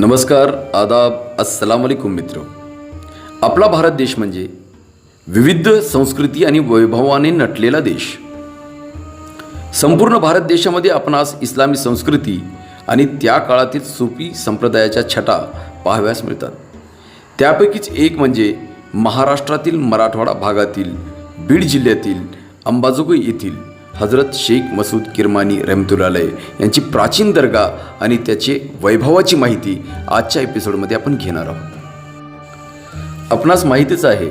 नमस्कार आदाब अस्सलाम वालेकुम मित्र। आपला भारत देश म्हणजे विविध संस्कृती आणि वैभवाने नटलेला देश। संपूर्ण भारत देशामध्ये आपणास इस्लामी संस्कृती आणि त्या काळातील सुफी संप्रदायाच्या छटा पाहाव्यास मिळतात। त्यापैकीच एक म्हणजे महाराष्ट्रातील मराठवाडा भागातील बीड जिल्ह्यातील अंबाजोगाई येथील हजरत शेख मसूद किरमानी रहमतुल्लालय यांची प्राचीन दर्गा आणि त्याचे वैभवाची माहिती आजच्या एपिसोडमध्ये आपण घेणार आहोत. आपणास माहितीच आहे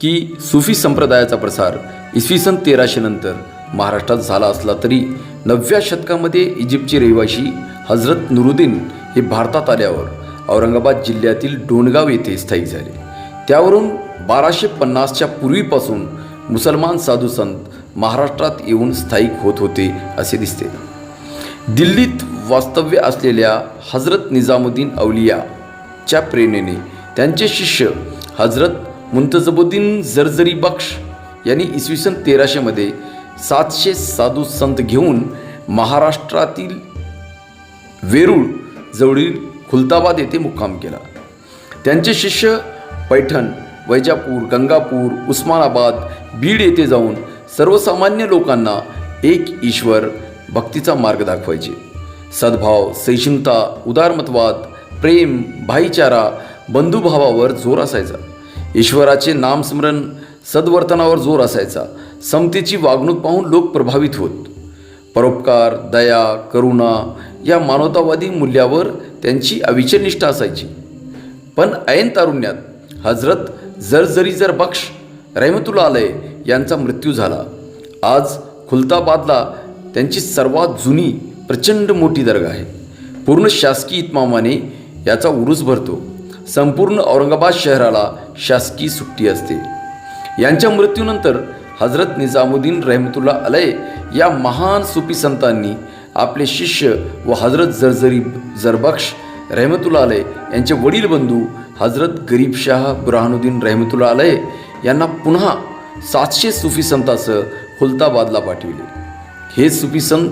की सुफी संप्रदायाचा प्रसार इसवी सन तेराशे नंतर महाराष्ट्रात झाला असला तरी नवव्या शतकामध्ये इजिप्तचे रहिवाशी हजरत नुरुद्दीन हे भारतात आल्यावर औरंगाबाद जिल्ह्यातील डोणगाव येथे स्थायिक झाले. त्यावरून बाराशे पन्नासच्या पूर्वीपासून मुसलमान साधू संत महाराष्ट्रात येऊन स्थायिक होत होते असे दिसते. दिल्लीत वास्तव्य असलेल्या हजरत निजामुद्दीन अवलियाच्या प्रेरणेने त्यांचे शिष्य हजरत मुंतजबुद्दीन जरजरी बख्श यांनी इसवी सन तेराशेमध्ये सातशे साधू संत घेऊन महाराष्ट्रातील वेरूळ जवळील खुलताबाद येथे मुक्काम केला. त्यांचे शिष्य पैठण वैजापूर गंगापूर उस्मानाबाद बीड येथे जाऊन सर्वसामान्य लोकांना एक ईश्वर भक्तीचा मार्ग दाखवायचे. सद्भाव सहिष्णुता उदारमतवाद प्रेम भाईचारा बंधुभावावर जोर असायचा. ईश्वराचे नामस्मरण सद्वर्तनावर जोर असायचा. समतेची वागणूक पाहून लोक प्रभावित होत. परोपकार दया करुणा या मानवतावादी मूल्यावर त्यांची अविचल निष्ठा असायची. पण ऐन तारुण्यात हजरत जरजरी जर बख्श रहमतुल्ला आलय यांचा मृत्यू झाला. आज खुलताबादला त्यांची सर्वात जुनी प्रचंड मोठी दर्गा आहे. पूर्ण शासकीय इतमामाने याचा उरूस भरतो. संपूर्ण औरंगाबाद शहराला शासकीय सुट्टी असते. यांच्या मृत्यूनंतर हजरत निजामुद्दीन रहमतुल्ला अलय या महान सुफी संतांनी आपले शिष्य व हजरत जरजरी जरबख्श रहमतुल्ला अलय यांचे वडील बंधू हजरत गरीब शाह बुरहानुद्दीन रहमतुल्ला अलय यांना पुन्हा सातशे सुफी संतासह खुलताबादला पाठविले. हे सुफी संत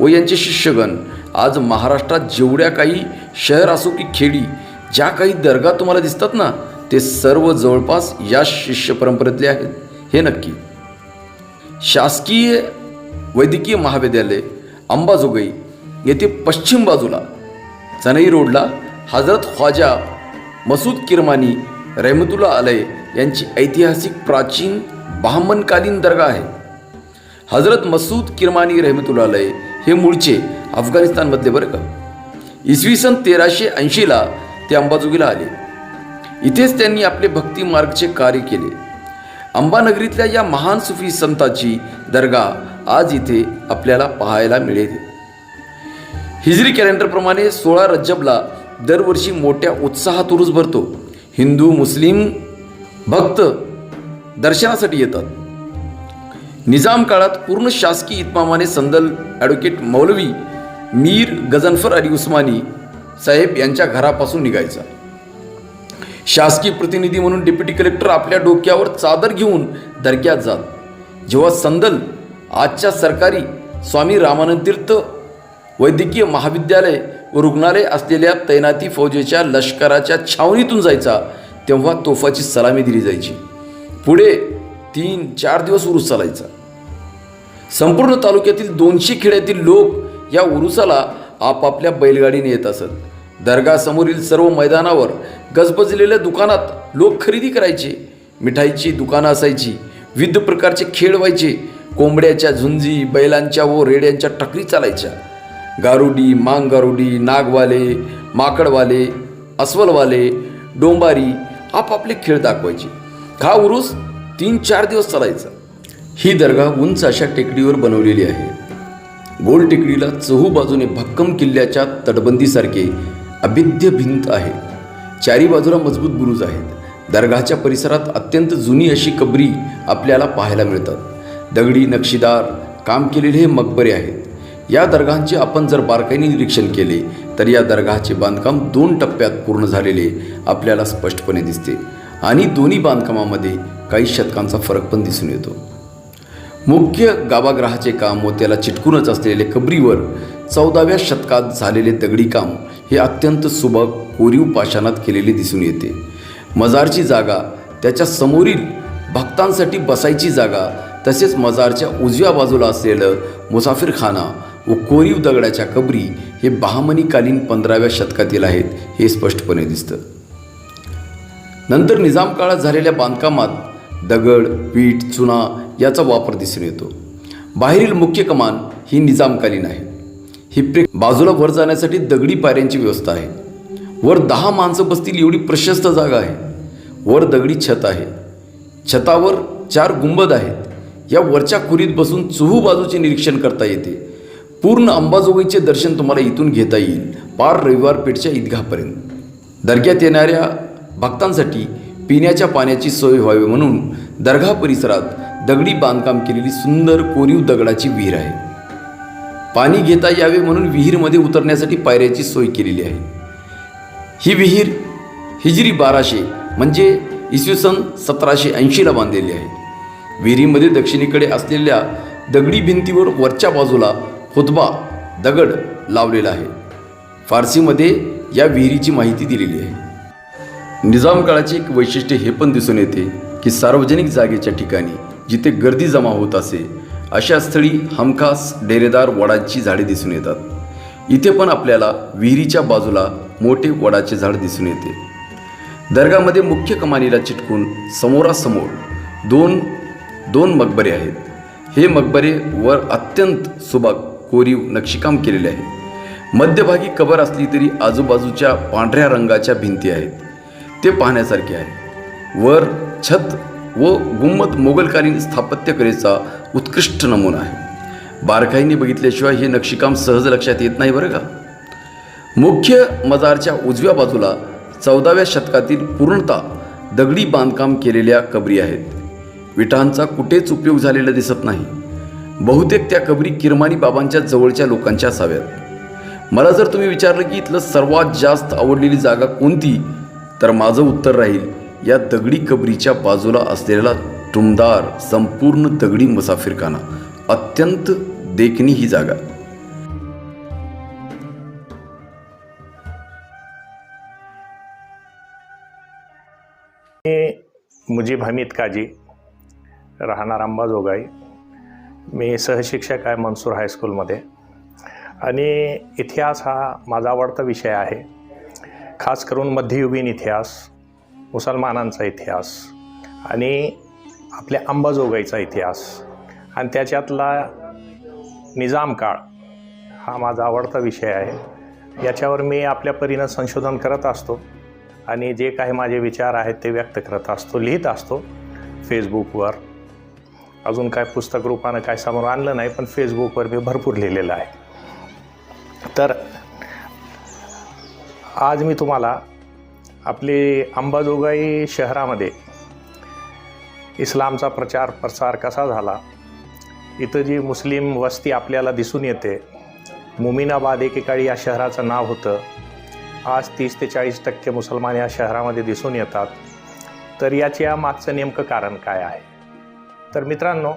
व यांचे शिष्यगण आज महाराष्ट्रात जेवढ्या काही शहर असो की खेडी ज्या काही दर्गा तुम्हाला दिसतात ना ते सर्व जवळपास या शिष्य परंपरेतले आहेत. हे नक्की. शासकीय वैद्यकीय महाविद्यालय अंबाजोगाई येथे पश्चिम बाजूला चनई रोडला हजरत ख्वाजा मसूद किरमानी रहमतुल्ला अलय यांची ऐतिहासिक प्राचीन बहामनकालीन दर्गा आहे. हजरत मसूद किरमानी रहमतुल्लालय हे मूळचे अफगाणिस्तानमधले बरं का. इसवी सन तेराशे ऐंशीला ते अंबाजोगीला आले. इथेच त्यांनी आपले भक्ती मार्गचे कार्य केले. अंबानगरीतल्या या महान सुफी संताची दर्गा आज इथे आपल्याला पाहायला मिळेल. हिजरी कॅलेंडरप्रमाणे सोळा रज्जबला दरवर्षी मोठ्या उत्साहात उरूस भरतो. हिंदू मुस्लिम भक्त दर्शनासाठी येतात. निजाम काळात पूर्ण शासकीय इतमामाने संदल ॲडव्होकेट मौलवी मीर गजनफर अली उस्मानी साहेब यांच्या घरापासून निघायचा. शासकीय प्रतिनिधी म्हणून डेप्युटी कलेक्टर आपल्या डोक्यावर चादर घेऊन दर्ग्यात जात. जेव्हा संदल आजच्या सरकारी स्वामी रामानंद तीर्थ वैद्यकीय महाविद्यालय व रुग्णालय असलेल्या तैनाती फौजेच्या लष्कराच्या छावणीतून जायचा तेव्हा तोफाची सलामी दिली जायची. पुढे तीन चार दिवस उरूस चालायचा. संपूर्ण तालुक्यातील दोनशे खेड्यातील लोक या उरुसाला आपापल्या बैलगाडीने येत असत. दर्गासमोरील सर्व मैदानावर गजबजलेल्या दुकानात लोक खरेदी करायचे. मिठाईची दुकानं असायची विविध प्रकारचे खेळ व्हायचे. कोंबड्याच्या झुंजी बैलांच्या व रेड्यांच्या टकरी चालायच्या. गारुडी मांग गारुडी नागवाले माकडवाले अस्वलवाले डोंबारी आपापले खेळ दाखवायचे. हा उरूस तीन चार दिवस चालायचा. ही दर्गा उंच अशा टेकडीवर बनवलेली आहे. गोल टेकडीला चहू बाजूने भक्कम किल्ल्याच्या तटबंदीसारखे अभिद्य भिंत आहे. चारी बाजूला मजबूत बुरुज आहेत. दर्गाच्या परिसरात अत्यंत जुनी अशी कबरी आपल्याला पाहायला मिळतात. दगडी नक्षीदार काम केलेले हे मकबरे आहेत. या दर्गांचे आपण जर बारकाईने निरीक्षण केले तर या दर्गाचे बांधकाम दोन टप्प्यात पूर्ण झालेले आपल्याला स्पष्टपणे दिसते. आणि दोन्ही बांधकामामध्ये काही शतकांचा फरक पण दिसून येतो. मुख्य गाभाग्रहाचे काम व त्याला चिटकूनच असलेले कबरीवर चौदाव्या शतकात झालेले दगडी काम हे अत्यंत सुबक कोरीव पाषाणात केलेले दिसून येते. मजारची जागा त्याच्या समोरील भक्तांसाठी बसायची जागा तसेच मजारच्या उजव्या बाजूला असलेलं मुसाफिरखाना व कोरीव दगडाच्या कबरी हे बहामनीकालीन पंधराव्या शतकातील आहेत हे स्पष्टपणे दिसतं. नंतर निजाम काळात झालेल्या बांधकामात दगड पीठ चुना याचा वापर दिसून येतो. बाहेरील मुख्य कमान ही निजामकालीन आहे. ही प्रे बाजूला वर जाण्यासाठी दगडी पायऱ्यांची व्यवस्था आहे. वर दहा माणसं बसतील एवढी प्रशस्त जागा आहे. वर दगडी छत आहे. छतावर चार गुंबद आहेत. या वरच्या खुरीत बसून चुहू बाजूचे निरीक्षण करता येते. पूर्ण अंबाजोगाईचे दर्शन तुम्हाला इथून घेता येईल. पार रविवार पेठच्या ईदगाहपर्यंत. दर्ग्यात येणाऱ्या भक्तांसाठी पिण्याच्या पाण्याची सोय व्हावी म्हणून दर्गा परिसरात दगडी बांधकाम केलेली सुंदर कोरीव दगडाची विहीर आहे. पाणी घेता यावे म्हणून विहीरमध्ये उतरण्यासाठी पायऱ्याची सोय केलेली आहे. ही विहीर हिजरी बाराशे म्हणजे इसवी सन सतराशे ऐंशीला बांधलेली आहे. विहिरीमध्ये दक्षिणेकडे असलेल्या दगडी भिंतीवर वरच्या बाजूला खुतबा दगड लावलेला आहे. फारसीमध्ये या विहिरीची माहिती दिलेली आहे. निजाम काळाचे एक वैशिष्ट्य हे पण दिसून येते की सार्वजनिक जागेच्या ठिकाणी जिथे गर्दी जमा होत असे अशा स्थळी हमखास डेरेदार वडांची झाडे दिसून येतात. इथे पण आपल्याला विहिरीच्या बाजूला मोठे वडाचे झाड दिसून येते. दर्गामध्ये मुख्य कमानीला चिटकून समोरासमोर दोन दोन मकबरे आहेत. हे मकबरे वर अत्यंत सुबक कोरीव नक्षीकाम केलेले आहे. मध्यभागी कबर असली तरी आजूबाजूच्या पांढऱ्या रंगाच्या भिंती आहेत. ते पाहण्यासारखे आहे. वर छत व गुंमत मोगलकालीन स्थापत्यकलेचा उत्कृष्ट नमुना आहे. बारकाईने बघितल्याशिवाय हे नक्षीकाम सहज लक्षात येत नाही बरं का? मुख्य मजारच्या उजव्या बाजूला चौदाव्या शतकातील पूर्णतः दगडी बांधकाम केलेल्या कबरी आहेत. विटांचा कुठेच उपयोग झालेला दिसत नाही. बहुतेक त्या कबरी किरमानी बाबांच्या जवळच्या लोकांच्या असाव्यात. मला जर तुम्ही विचारलं की इथलं सर्वात जास्त आवडलेली जागा कोणती तर माझं उत्तर राहील या दगडी कबरीच्या बाजूला असलेला टुमदार संपूर्ण दगडी मुसाफिरखाना. अत्यंत देखणी ही जागा. मुजीब हमीद काजी राहणार अंबाजोगाई. मी सहशिक्षक आहे मनसूर हायस्कूलमध्ये आणि इतिहास हा माझा आवडता विषय आहे. खास करून मध्ययुगीन इतिहास मुसलमानांचा इतिहास आणि आपल्या अंबाजोगाईचा इतिहास. आणि त्याच्यातला निजाम काळ हा माझा आवडता विषय आहे. याच्यावर मी आपल्या परीनं संशोधन करत असतो आणि जे काही माझे विचार आहेत ते व्यक्त करत असतो लिहित असतो फेसबुकवर अजून काय पुस्तक रूपानं काय समोर आणलं नाही पण फेसबुकवर मी भरपूर लिहिलेलं आहे. तर आज मी तुम्हाला आपली अंबाजोगाई शहरामध्ये इस्लामचा प्रचार प्रसार कसा झाला इथं जी मुस्लिम वस्ती आपल्याला दिसून येते मुमिनाबाद एकेकाळी या शहराचं नाव होतं आज तीस ते चाळीस टक्के मुसलमान या शहरामध्ये दिसून येतात. तर याच्या मागचं नेमकं कारण काय आहे? तर मित्रांनो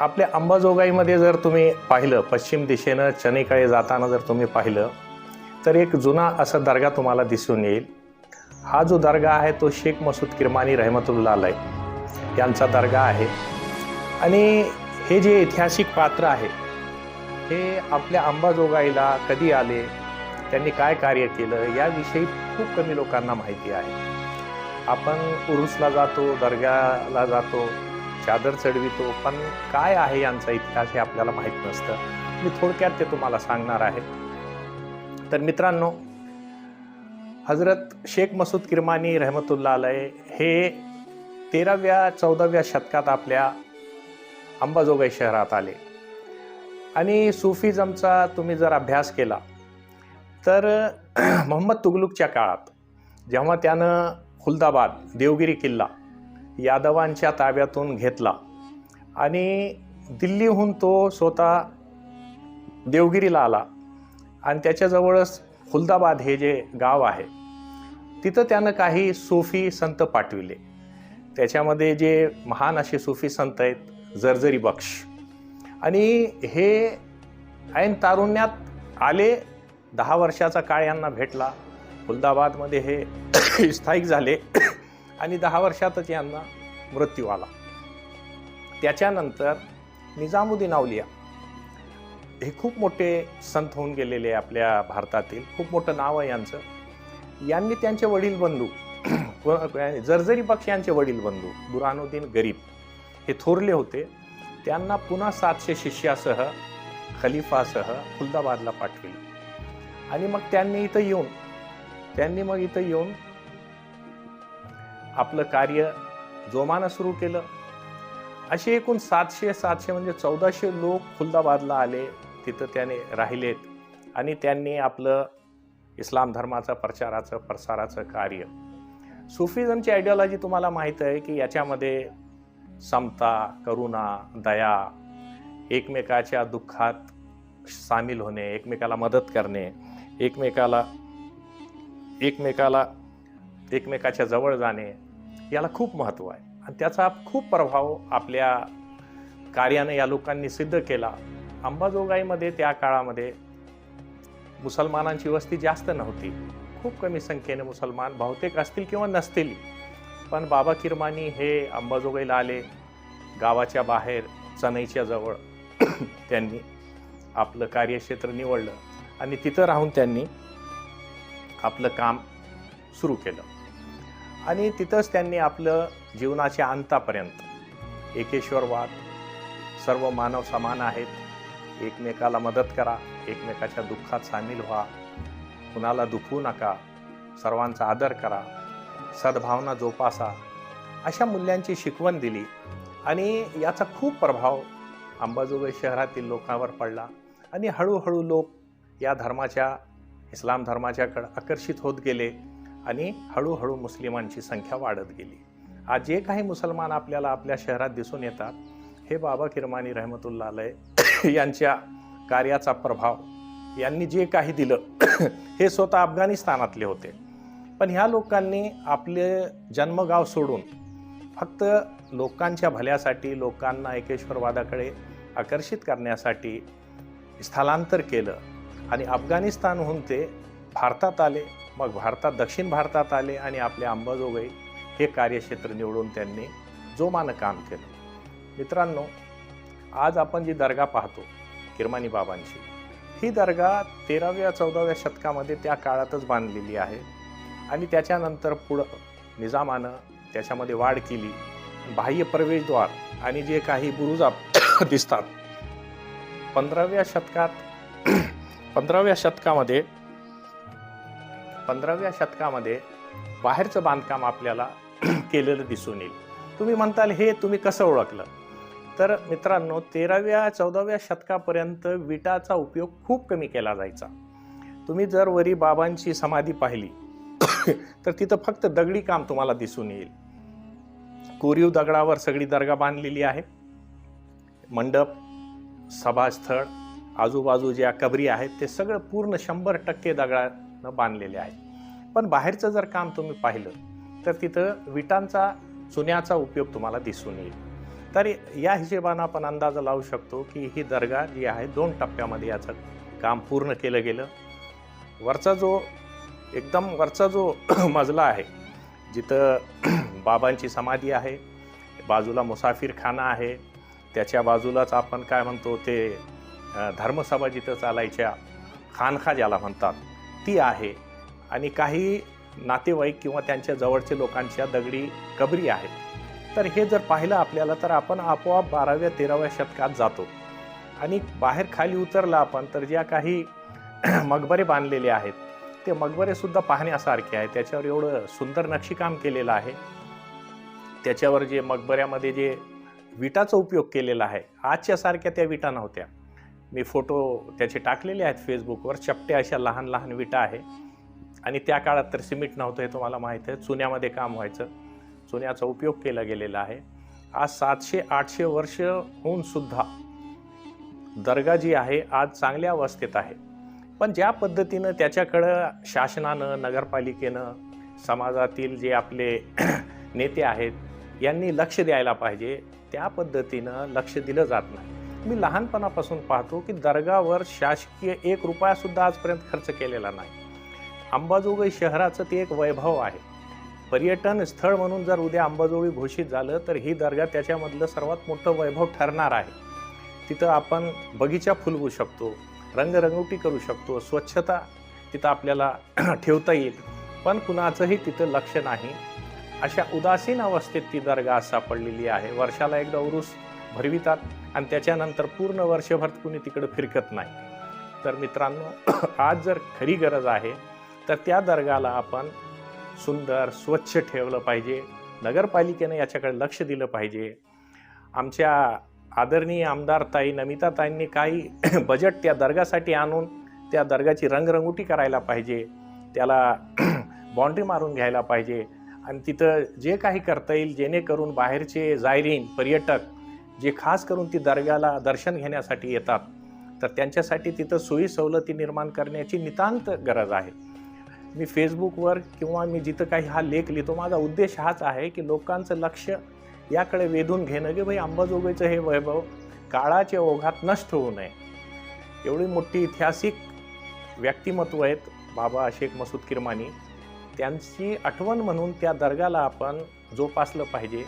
आपल्या अंबाजोगाईमध्ये जर तुम्ही पाहिलं पश्चिम दिशेनं चनेकाळे जाताना जर तुम्ही पाहिलं तर एक जुना असा दर्गा तुम्हाला दिसून येईल. हा जो दर्गा आहे तो शेख मसूद किरमानी रहमतुल्ला अलय यांचा दर्गा आहे. आणि हे जे ऐतिहासिक पात्र आहे हे आपल्या अंबाजोगाईला कधी आले त्यांनी काय कार्य केलं याविषयी खूप कमी लोकांना माहिती आहे. आपण उरुसला जातो दर्ग्याला जातो चादर चढवितो पण काय आहे यांचा इतिहास हे आपल्याला माहीत नसतं. मी थोडक्यात ते तुम्हाला सांगणार आहे. तर मित्रांनो हजरत शेख मसूद किरमानी रहमतुल्ला अलय हे तेराव्या चौदाव्या शतकात आपल्या अंबाजोगाई शहरात आले. आणि सुफीजमचा तुम्ही जर अभ्यास केला तर मोहम्मद तुगलुकच्या काळात जेव्हा त्यानं खुलदाबाद देवगिरी किल्ला यादवांच्या ताब्यातून घेतला. आणि दिल्लीहून तो स्वतः देवगिरीला आला. आणि त्याच्याजवळच खुलदाबाद हे जे गाव आहे तिथं त्यानं काही सूफी संत पाठविले. त्याच्यामध्ये जे महान असे सूफी संत आहेत जर्जरी बक्ष आणि हे ऐन तारुण्यात आले दहा वर्षाचा काळ यांना भेटला. खुलदाबादमध्ये हे स्थायिक झाले. आणि दहा वर्षातच यांना मृत्यू आला. त्याच्यानंतर निजामुद्दीन आवलिया हे खूप मोठे संत होऊन गेलेले आपल्या भारतातील. खूप मोठं नाव आहे यांचं. यांनी त्यांचे वडील बंधू जर्जरी बक्ष यांचे वडील बंधू बुरानुद्दीन गरीब हे थोरले होते. त्यांना पुन्हा सातशे शिष्यासह खलिफासह खुलदाबादला पाठविले. आणि मग त्यांनी इथं येऊन त्यांनी मग इथं येऊन आपलं कार्य जोमानं सुरू केलं. असे एकूण सातशे सातशे म्हणजे चौदाशे लोक खुलदाबादला आले. तिथं त्याने राहिलेत आणि त्यांनी आपलं इस्लाम धर्माचं प्रचाराचं प्रसाराचं कार्य. सुफिझमची आयडिओलॉजी तुम्हाला माहीत आहे की याच्यामध्ये समता करुणा दया एकमेकाच्या दुःखात सामील होणे एकमेकाला मदत करणे एकमेकाला एकमेकाला एकमेकाच्या जवळ जाणे याला खूप महत्त्व आहे. आणि त्याचा खूप प्रभाव आपल्या कार्याने या लोकांनी सिद्ध केला. अंबाजोगाईमध्ये त्या काळामध्ये मुसलमानांची वस्ती जास्त नव्हती. खूप कमी संख्येने मुसलमान बहुतेक असतील किंवा नसतील. पण बाबा किरमानी हे अंबाजोगाईला आले. गावाच्या बाहेर चनईच्या जवळ त्यांनी आपलं कार्यक्षेत्र निवडलं. आणि तिथं राहून त्यांनी आपलं काम सुरू केलं. आणि तिथंच त्यांनी आपलं जीवनाच्या अंतापर्यंत एकेश्वरवाद सर्व मानव समान आहेत एकमेकाला मदत करा एकमेकाच्या दुःखात सामील व्हा कुणाला दुखवू नका सर्वांचा आदर करा सद्भावना जोपासा अशा मूल्यांची शिकवण दिली. आणि याचा खूप प्रभाव अंबाजोगाई शहरातील लोकांवर पडला आणि हळूहळू लोक या धर्माच्या इस्लाम धर्माच्याकडे आकर्षित होत गेले. आणि हळूहळू मुस्लिमांची संख्या वाढत गेली. आज जे काही मुसलमान आपल्याला आपल्या शहरात दिसून येतात हे बाबा किरमानी रहमतुल्ला आलय यांच्या कार्याचा प्रभाव यांनी जे काही दिलं हे स्वतः अफगाणिस्तानातले होते. पण ह्या लोकांनी आपले जन्मगाव सोडून फक्त लोकांच्या भल्यासाठी लोकांना एकेश्वरवादाकडे आकर्षित करण्यासाठी स्थलांतर केलं आणि अफगाणिस्तानहून ते भारतात आले. मग भारतात दक्षिण भारतात आले आणि आपले अंबाजोगाई हे कार्यक्षेत्र निवडून त्यांनी जोमानं काम केलं. मित्रांनो आज आपण जी दर्गा पाहतो किरमानी बाबांची ही दर्गा तेराव्या चौदाव्या शतकामध्ये त्या काळातच बांधलेली आहे आणि त्याच्यानंतर पुढं निजामानं त्याच्यामध्ये वाढ केली. बाह्य प्रवेशद्वार आणि जे काही बुरुजा दिसतात. पंधराव्या शतकात पंधराव्या शतकामध्ये पंधराव्या शतकामध्ये बाहेरचं बांधकाम आपल्याला केलेलं दिसून येईल. तुम्ही म्हणताल हे तुम्ही कसं ओळखलं? तर मित्रांनो तेराव्या चौदाव्या शतकापर्यंत विटाचा उपयोग खूप कमी केला जायचा. तुम्ही जर वरी बाबांची समाधी पाहिली तर तिथं फक्त दगडी काम तुम्हाला दिसून येईल. कोरीव दगडावर सगळी दर्गा बांधलेली आहे. मंडप सभास्थळ आजूबाजू ज्या कबरी आहेत ते सगळं पूर्ण शंभर टक्के दगडा पद्धतीनं बांधलेले आहे पण बाहेरचं जर काम तुम्ही पाहिलं तर तिथं विटांचा चुन्याचा उपयोग तुम्हाला दिसून येईल. तर या हिशेबानं आपण अंदाज लावू शकतो की ही दर्गा जी आहे दोन टप्प्यामध्ये याचं काम पूर्ण केलं गेलं. वरचा जो एकदम वरचा जो मजला आहे जिथं बाबांची समाधी आहे बाजूला मुसाफिरखाना आहे त्याच्या बाजूलाच आपण काय म्हणतो ते धर्मसभा जिथं चालायच्या खानखा ज्याला म्हणतात ती आहे. आणि काही नातेवाईक किंवा त्यांच्या जवळच्या लोकांच्या दगडी कबरी आहेत. तर हे जर पाहिलं आपल्याला तर आपण आपोआप बाराव्या तेराव्या शतकात जातो. आणि बाहेर खाली उतरला आपण तर ज्या काही मकबरे बांधलेले आहेत ते मकबरेसुद्धा पाहण्यासारखे आहे त्याच्यावर एवढं सुंदर नक्षीकाम केलेलं आहे. त्याच्यावर जे मकबऱ्यामध्ये जे विटाचा उपयोग केलेला आहे आजच्यासारख्या त्या विटा नव्हत्या. मी फोटो त्याचे टाकलेले आहेत फेसबुकवर. चपट्या अशा लहान लहान विटा आहे. आणि त्या काळात तर सिमेंट नव्हतं हे तुम्हाला माहीत आहे. चुन्यामध्ये काम व्हायचं. चुन्याचा उपयोग केला गेलेला आहे. आज सातशे आठशे वर्ष होऊन सुद्धा दर्गा जी आहे आज चांगल्या अवस्थेत आहे. पण ज्या पद्धतीनं त्याच्याकडं शासनानं नगरपालिकेनं समाजातील जे आपले नेते आहेत यांनी लक्ष द्यायला पाहिजे त्या पद्धतीनं लक्ष दिलं जात नाही. मी लहानपणापासून पाहतो की दर्गावर शासकीय एक रुपयासुद्धा आजपर्यंत खर्च केलेला नाही. अंबाजोगाई शहराचं ते एक वैभव आहे. पर्यटन स्थळ म्हणून जर उद्या अंबाजोगाई घोषित झालं तर ही दर्गा त्याच्यामधलं सर्वात मोठं वैभव ठरणार आहे. तिथं आपण बगीचा फुलवू शकतो रंगरंगोटी करू शकतो स्वच्छता तिथं आपल्याला ठेवता येईल. पण कुणाचंही तिथं लक्ष नाही. अशा उदासीन अवस्थेत ती दर्गा सापडलेली आहे. वर्षाला एकदा उरूस भरवितात आणि त्याच्यानंतर पूर्ण वर्षभर कुणी तिकडं फिरकत नाही. तर मित्रांनो आज जर खरी गरज आहे तर त्या दर्गाला आपण सुंदर स्वच्छ ठेवलं पाहिजे. नगरपालिकेनं याच्याकडे लक्ष दिलं पाहिजे. आमच्या आदरणीय आमदार ताई नमिता ताईंनी काही बजेट त्या दर्गासाठी आणून त्या दर्गाची रंगरंगोटी करायला पाहिजे. त्याला बाउंड्री मारून घ्यायला पाहिजे. आणि तिथं जे काही करता येईल जेणेकरून बाहेरचे जायरीन पर्यटक जे खास करून ती दर्ग्याला दर्शन घेण्यासाठी येतात तर त्यांच्यासाठी तिथं सोयी सवलती निर्माण करण्याची नितांत गरज आहे. मी फेसबुकवर किंवा मी जिथं काही हा लेख लिहितो माझा उद्देश हाच आहे की लोकांचं लक्ष याकडे वेधून घेणं की भाई अंबाजोगाईचं हे वैभव काळाच्या ओघात नष्ट होऊ नये. एवढी मोठी ऐतिहासिक व्यक्तिमत्व आहेत बाबा शेख मसूद किरमानी. त्यांची आठवण म्हणून त्या दर्गाला आपण जोपासलं पाहिजे.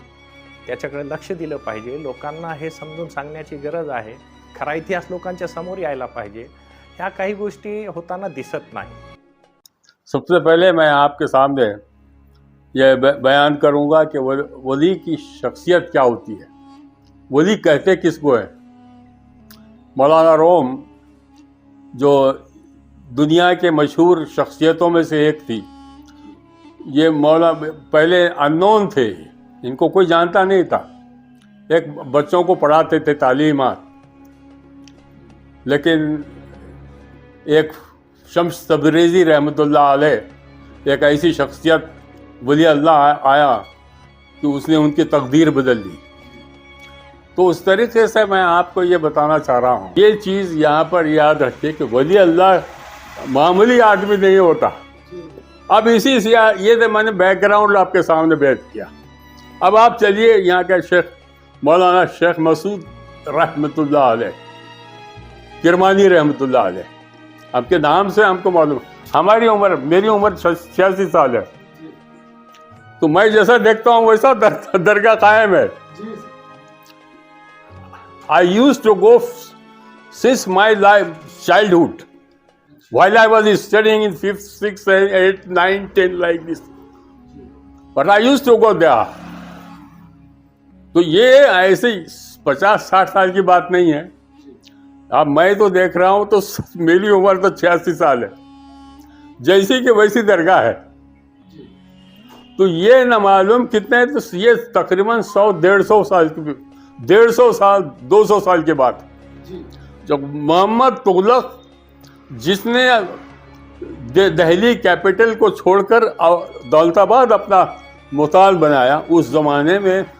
त्याच्याकडे लक्ष दिलं पाहिजे. लोकांना हे समजून सांगण्याची गरज आहे. खरा इतिहास लोकांच्या समोर यायला पाहिजे. ह्या काही गोष्टी होताना दिसत नाही. सबसे पहले मैं आपके सामने यह ब- बयान करूंगा कि वली की शख्सियत क्या होती है। वली कहते किसको है? मौलाना रोम जो दुनिया के मशहूर शख्सियतों में से एक थी। ये मौला पहले अननोन थे। इनको कोई जानता नहीं था एक बच्चों को पढ़ाते थे तालीमात लेकिन एक शम्स तबरेज़ी रहमतुल्लाह अलैह एक ऐसी शख्सियत वली अल्लाह आया कि उसने उनकी तकदीर बदल दी तो उस तरीके से मैं आपको ये बताना चाह रहा हूँ ये चीज़ यहाँ पर याद रखिए कि वली अल्लाह मामूली आदमी नहीं होता अब इसी से ये तो मैंने बैकग्राउंड आपके सामने बैठ किया अब आप चलिए यहाँ के शेख मौलाना اب آپ چلیے یہاں کے شیخ مولانا شیخ مسعود رحمت اللہ علیہ کرمانی رحمت اللہ علیہ۔ آپ کے نام سے ہم کو معلوم ہماری عمر میری عمر چھیاسی سال ہے۔ تو میں جیسا دیکھتا ہوں ویسا درگاہ قائم ہے۔ آئی یوز ٹو گو سنس مائی لائف چائلڈہڈ وائل آئی واز اسٹڈیگ ان ففتھ سکس ایٹ نائن ٹین لائک دس بٹ آئی یوز ٹو گو دیا अब मैं तो देख रहा हूं तो मेरी उम्र तो छियासी साल है जैसी कि वैसी दरगाह है तो ये न मालूम कितने तो ये तकरीबन सौ डेढ़ सौ साल की डेढ़ सौ साल दो सौ साल के बाद जब मोहम्मद तुगलक जिसने दे- दहली कैपिटल को छोड़कर अ- दौलताबाद अपना मुताल बनाया उस जमाने में कई वली अल्लाह उनके साथ वहाँ तशरीफ लाए और उन्होंने आने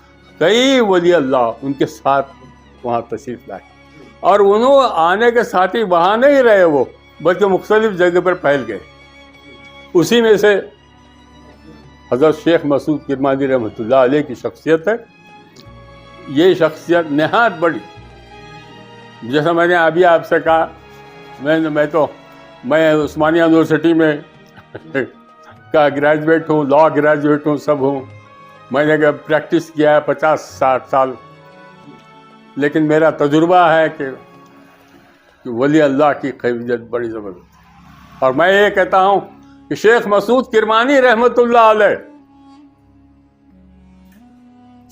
के साथ ही वहाँ नहीं रहे वो बल्कि मुख्तलिफ जगह पर फैल गए उसी में से हज़रत शेख मसूद किरमानी रहमतुल्लाह अलैह की शख्सियत है ये शख्सियत नहायत बड़ी जैसा मैंने अभी आपसे कहा मैं मैं तो मैं उस्मानिया यूनिवर्सिटी में का ग्रेजुएट हूँ लॉ ग्रेजुएट हूँ सब हूँ मैंने अगर प्रैक्टिस किया है पचास साठ साल लेकिन मेरा तजुर्बा है कि, कि वली अल्लाह की खैरियत बड़ी ज़बरदस्त और मैं ये कहता हूँ कि शेख मसूद किरमानी रहमतुल्लाह अलैह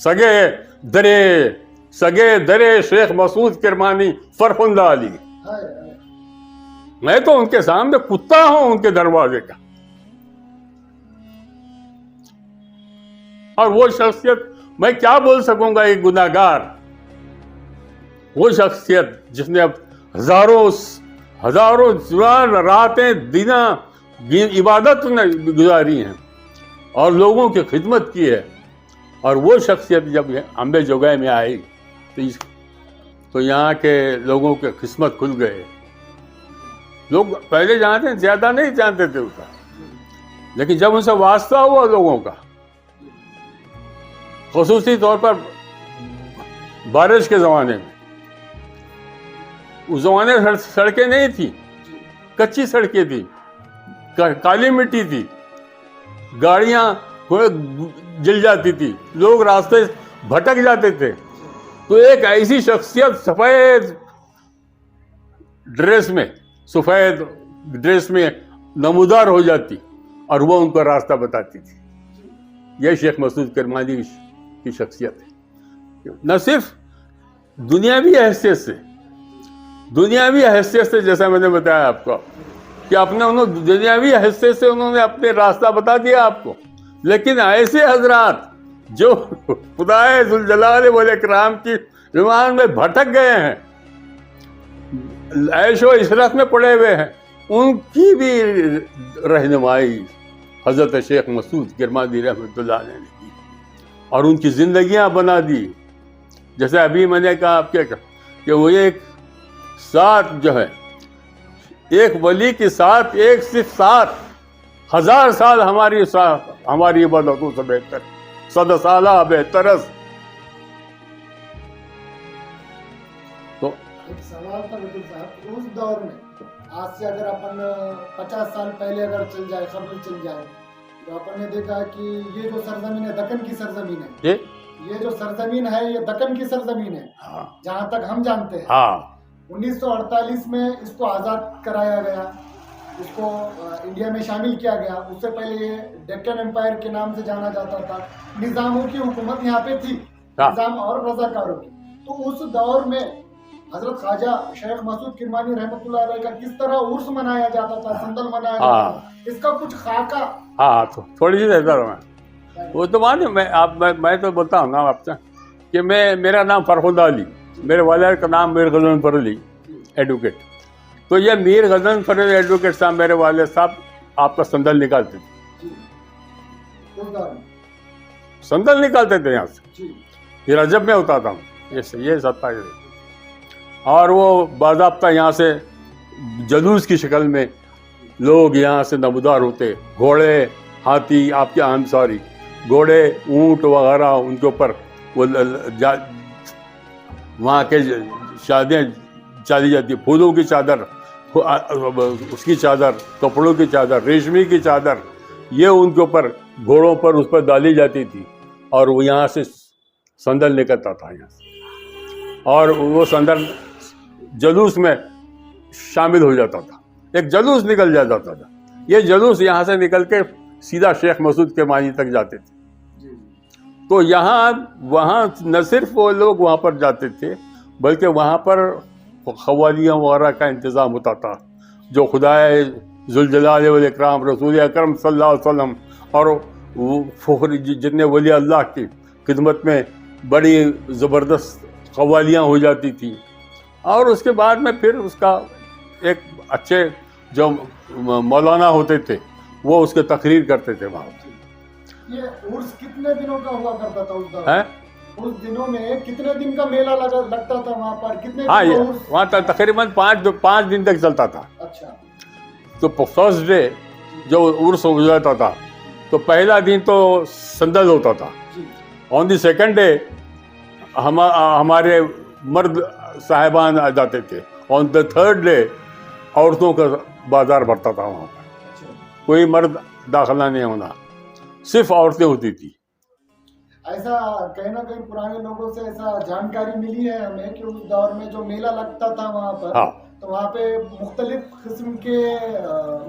सगे दरे सगे दरे शेख मसूद किरमानी फरफुंदा अली मैं तो उनके सामने कुत्ता हूं उनके दरवाजे का और वो शख्सियत मैं क्या बोल सकूंगा एक गुनागार वो शख्सियत जिसने अब हजारों हजारों जुआन रातें दिना इबादत ने गुजारी हैं और लोगों की खिदमत की है और वो शख्सियत जब अम्बे जोगाई में आई तो इस तो यहाँ के लोगों के किस्मत खुल गए लोग पहले जानते हैं ज्यादा नहीं जानते थे उसका लेकिन जब उनसे वास्ता हुआ लोगों का खसूसी तौर पर बारिश के ज़माने में उस जमाने में सड़- सड़कें नहीं थी कच्ची सड़कें थी का- काली मिट्टी थी गाड़ियां थोड़े जल जाती थी लोग रास्ते भटक जाते थे तो एक ऐसी शख्सियत सफेद ड्रेस में सफेद ड्रेस में नमूदार हो जाती और वो उनको रास्ता बताती थी यह शेख मसूद करमानी की शख्सियत है न सिर्फ दुनियावी हैसियत से दुनियावी हैसियत से जैसा मैंने बताया आपको कि अपने उन्होंने दुनियावी हैसियत से उन्होंने अपने रास्ता बता दिया आपको लेकिन ऐसे हजरात जो खुदाए जलाल वाले कराम की विमान में भटक गए हैं ऐशो इशरत में पड़े हुए हैं उनकी भी रहनुमाई हज़रत शेख मसूद गिरमादी रहमतुल्लाह ने की और उनकी ज़िंदगियां बना दी जैसे अभी मैंने कहा आपके कि वो एक साथ जो है एक वली के साथ एक सिर्फ साथ हजार साल हमारी साथ हमारी इबादतों से बेहतर सद साला बेहतरस तो एक सवाल था वकील साहब उस दौर में आज से अगर अपन पचास साल पहले अगर चल जाए खबर चल जाए तो अपन ने देखा कि ये जो सरजमीन है दक्कन की सरजमीन है ये ये जो सरजमीन है ये दक्कन की सरजमीन है हाँ जहाँ तक हम जानते हैं हाँ 1948 में इसको आज़ाद कराया गया इसको अ, इंडिया में शामिल किया गया उससे पहले ये डेक्कन एम्पायर के नाम से जाना जाता था निज़ामों की हुकूमत यहाँ पे थी हाँ। निज़ाम और रजाकारों की तो उस दौर में हजरत ख्वाजा शेख मसूद किरमानी रहमतुल्लाह अलैह का किस तरह उर्स मनाया जाता था संदल मनाया हाँ। जाता था इसका कुछ खाका हाँ तो थोड़ी सी रहता रहा मैं वो तो माने मैं आप मैं, मैं तो बोलता हूँ ना आपसे कि मैं मेरा नाम फरहुदा अली मेरे वाले का नाम मीर गजन फर अली एडवोकेट तो ये मीर गजन फर अली एडवोकेट साहब मेरे वाले साहब आपका संदल निकालते थे जी उस दौर में संदल निकालते थे यहाँ से जी ये रजब में होता था ये ये सत्ता है और वो बाजाबता यहाँ से जलूस की शक्ल में लोग यहाँ से नमदार होते घोड़े हाथी आपके आम सॉरी घोड़े ऊंट वगैरह उनके ऊपर वो ल- ल- जा वहाँ के शादियाँ चली जाती फूलों की चादर फु- आ- आ- उसकी चादर कपड़ों की चादर रेशमी की चादर ये उनके ऊपर घोड़ों पर उस पर डाली जाती थी और वो यहाँ से संदल निकलता था यहाँ से और वो संदल जलूस में शामिल हो जाता था एक जलूस निकल जाता था ये जलूस यहाँ से निकल के सीधा शेख मसूद के मानी तक जाते थे जी जी तो यहाँ वहाँ न सिर्फ वो लोग वहाँ पर जाते थे बल्कि वहाँ पर खवालियाँ वगैरह का इंतज़ाम होता था जो खुदाए जुलजलाल कराम रसूल अकरम सल्लल्लाहु अलैहि वसल्लम और वो फखर जि- जितने वली अल्लाह की खिदमत में बड़ी ज़बरदस्त खवालियाँ हो जाती थी और उसके बाद में फिर उसका एक अच्छे जो मौलाना होते थे वो उसके तकरीर करते थे वहाँ ये उर्स कितने दिनों का हुआ करता था उस दौर है में? उस दिनों में कितने दिन का मेला लगा लगता था वहाँ पर कितने हाँ दिन ये का उर्स? वहाँ तक तकरीबन पाँच पाँच दिन तक चलता था अच्छा तो फर्स्ट डे जो उर्स हो जाता था तो पहला दिन तो संदल होता था जी ऑन द सेकंड डे हम हमारे मर्द साहिबान आ जाते थे ऑन द थर्ड डे औरतों का बाजार भरता था वहाँ पर अच्छा कोई मर्द दाखिला नहीं होना सिर्फ औरतें होती थी ऐसा कहीं ना कहीं पुराने लोगों से ऐसा जानकारी मिली है हमें कि उस दौर में जो मेला लगता था वहाँ पर हाँ तो वहाँ पे मुख्तलिफ किस्म के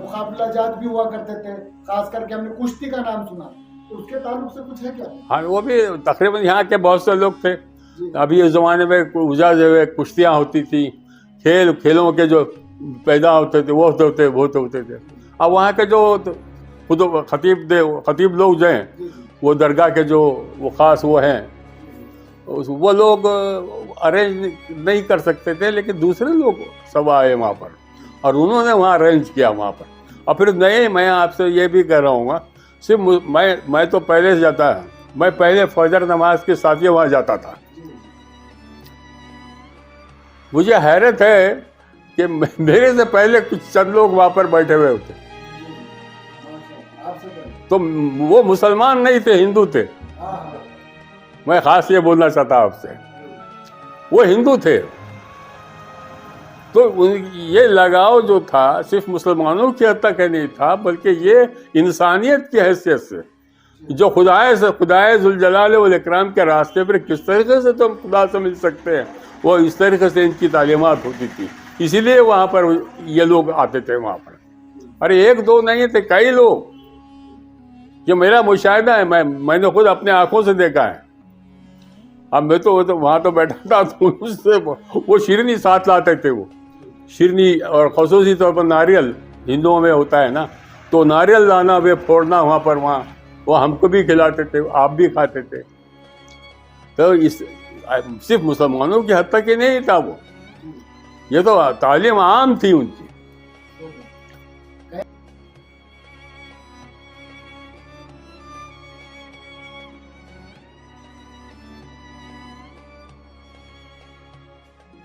मुकाबला जात भी हुआ करते थे खास करके हमने कुश्ती का नाम सुना तो उसके ताल्लुक से कुछ है क्या हाँ वो भी तकरीबन यहाँ के बहुत से लोग थे जी अभी इस ज़माने में उजा जो कुश्तियाँ होती थी खेल खेलों के जो पैदा होते थे वो होते वो होते थे अब वहाँ के जो खुद खतीब थे खतीब लोग जो हैं जी जी वो दरगाह के जो वो ख़ास वो हैं उस- वो लोग अरेंज नहीं कर सकते थे लेकिन दूसरे लोग सब आए वहाँ पर और उन्होंने वहाँ अरेंज किया वहाँ पर और फिर नए मैं आपसे ये भी कह रहा हूँ सिर्फ मु- मैं मैं तो पहले से जाता है मैं पहले फजर नमाज के साथ ही वहाँ जाता था जी मुझे हैरत है कि मे- मेरे से पहले कुछ चंद लोग वहाँ पर बैठे हुए होते जी माशा आपसे पहले तो वो मुसलमान नहीं थे हिंदू थे हाँ हाँ मैं खास ये बोलना चाहता आपसे वो हिंदू थे तो उन- ये लगाव जो था सिर्फ मुसलमानों की हद तक ही नहीं था बल्कि ये इंसानियत की हैसियत से जो खुदाए से खुदाए जुलजलाल वल इकराम के रास्ते पर किस तरीके से तुम खुदा से मिल सकते हैं वो इस तरीके से इनकी तालीमात होती थी इसीलिए वहाँ पर ये लोग आते थे वहाँ पर अरे एक दो नहीं थे कई लोग जो मेरा मुशाहिदा है मैं मैंने खुद अपने आंखों से देखा है अब मैं तो, तो वहाँ तो बैठा था तो उससे वो शिरनी साथ लाते थे वो शिरनी और खसूसी तौर पर नारियल हिंदुओं में होता है ना तो नारियल लाना वे फोड़ना वहाँ पर वहाँ वो हमको भी खिलाते थे आप भी खाते थे। तो इस सिर्फ मुसलमानों की हद तक ही नहीं था वो। ये तो तालीम आम थी उनकी।